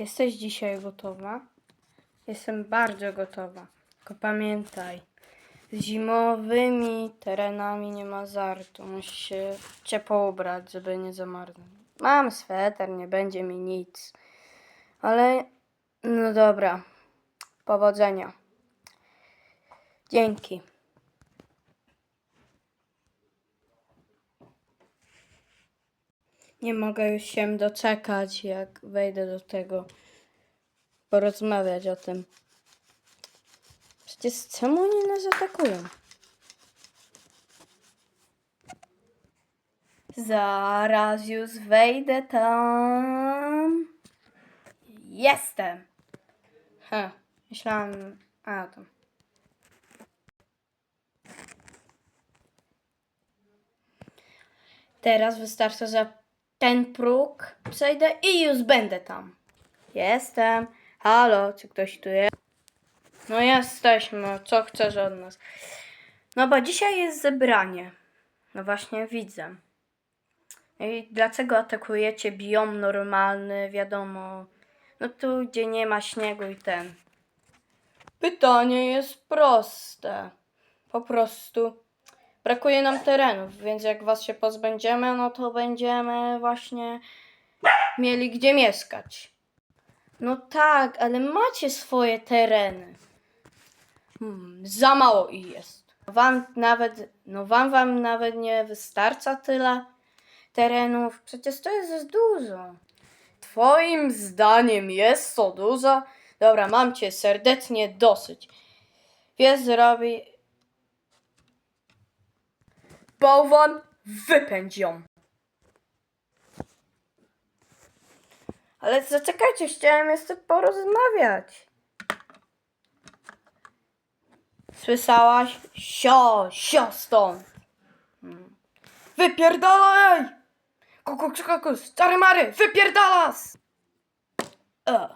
Jesteś dzisiaj gotowa? Jestem bardzo gotowa. Tylko pamiętaj, z zimowymi terenami nie ma żartu. Musisz się ciepło ubrać, żeby nie zamarznąć. Mam sweter, nie będzie mi nic. Ale no dobra. Powodzenia. Dzięki. Nie mogę już się doczekać, jak wejdę do tego, porozmawiać o tym. Przecież czemu oni nas atakują? Zaraz już wejdę tam. Jestem. Ha, myślałam. A, tam. Teraz wystarczy, że ten próg przejdę i już będę tam. Jestem. Halo, czy ktoś tu jest? No jesteśmy. Co chcesz od nas? No bo dzisiaj jest zebranie. No właśnie widzę. I dlaczego atakujecie biom normalny, wiadomo. No tu, gdzie nie ma śniegu i ten. Pytanie jest proste. Po prostu brakuje nam terenów, więc jak was się pozbędziemy, no to będziemy właśnie mieli gdzie mieszkać. No tak, ale macie swoje tereny. Hmm, za mało ich jest. Wam nawet, no wam, wam nawet nie wystarcza tyle terenów. Przecież to jest dużo. Twoim zdaniem jest to dużo? Dobra, mam cię serdecznie dosyć. Wiesz, zrobi... Bałwan, wypędź ją. Ale zaczekajcie, chciałem jeszcze porozmawiać. Słyszałaś? Sio, sio stąd. Hmm. Wypierdalaj! Kuku, kuku, stary Mary, wypierdalas! E.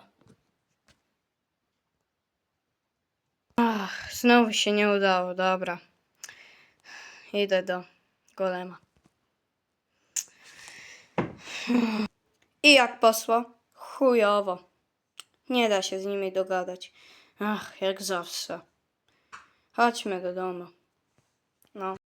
Ach, znowu się nie udało, dobra. Idę do golema. I jak posło? Chujowo. Nie da się z nimi dogadać. Ach, jak zawsze. Chodźmy do domu. No.